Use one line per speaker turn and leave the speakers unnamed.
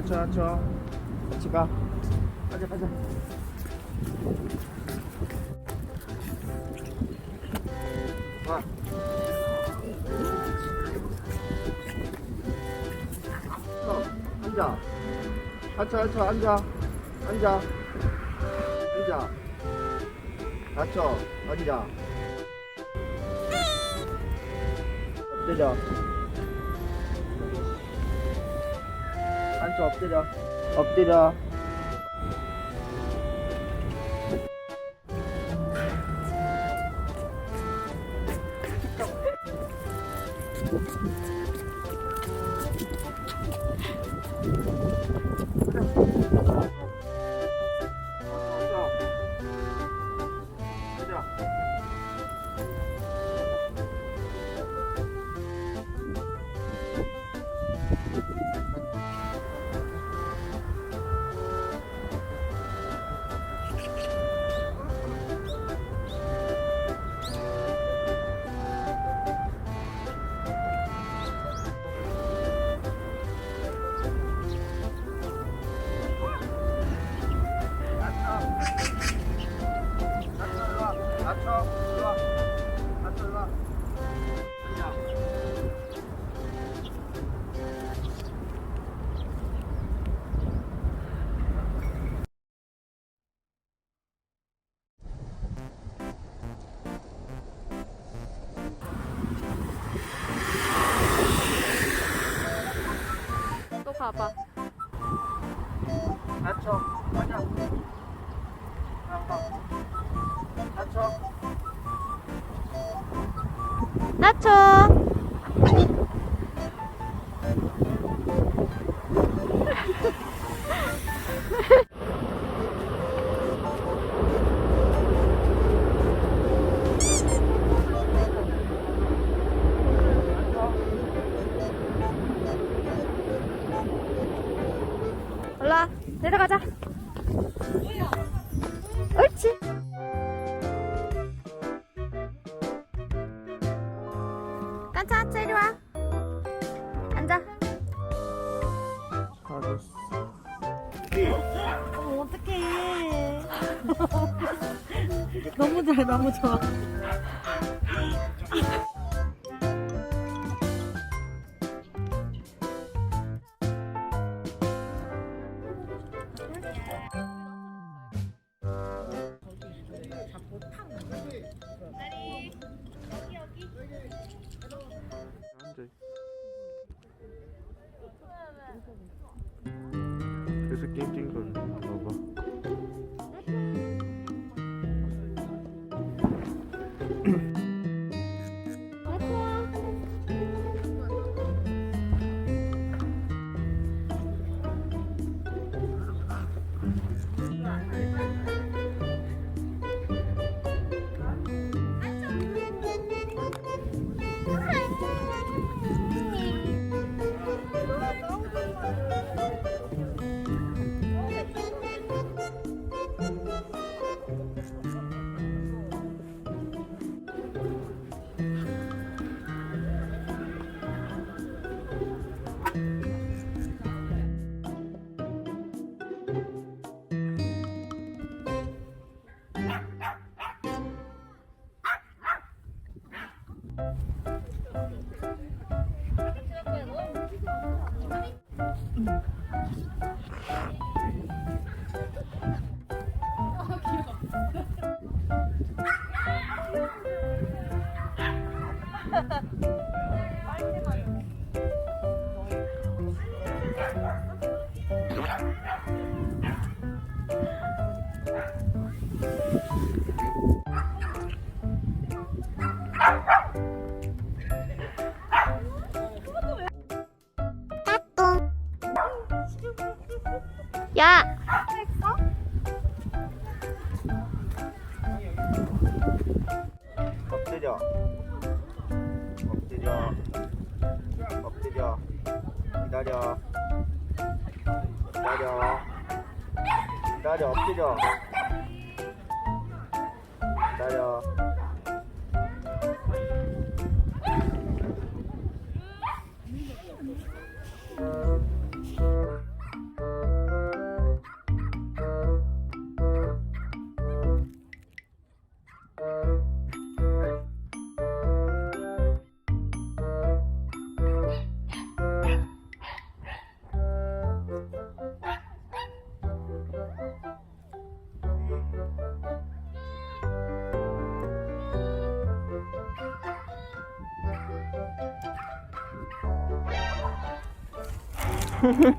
앉혀 앉혀. 같이 가. 가자 가자 와. 어, 앉아. 앉혀 앉혀 앉아. 앉아. 앉아. 앉혀 앉아. 엎드 려 앉아 엎드려. 엎드려
또 봐봐.
낮춰. 앉아 앉아 낮
너무 잘 너무 좋아.
그래서 낑낑거리 는거 봐봐
야.
엎드려. 엎드려. 엎드려. 기다려. 기다려. 기다려. 엎드려. 기다려 Ah!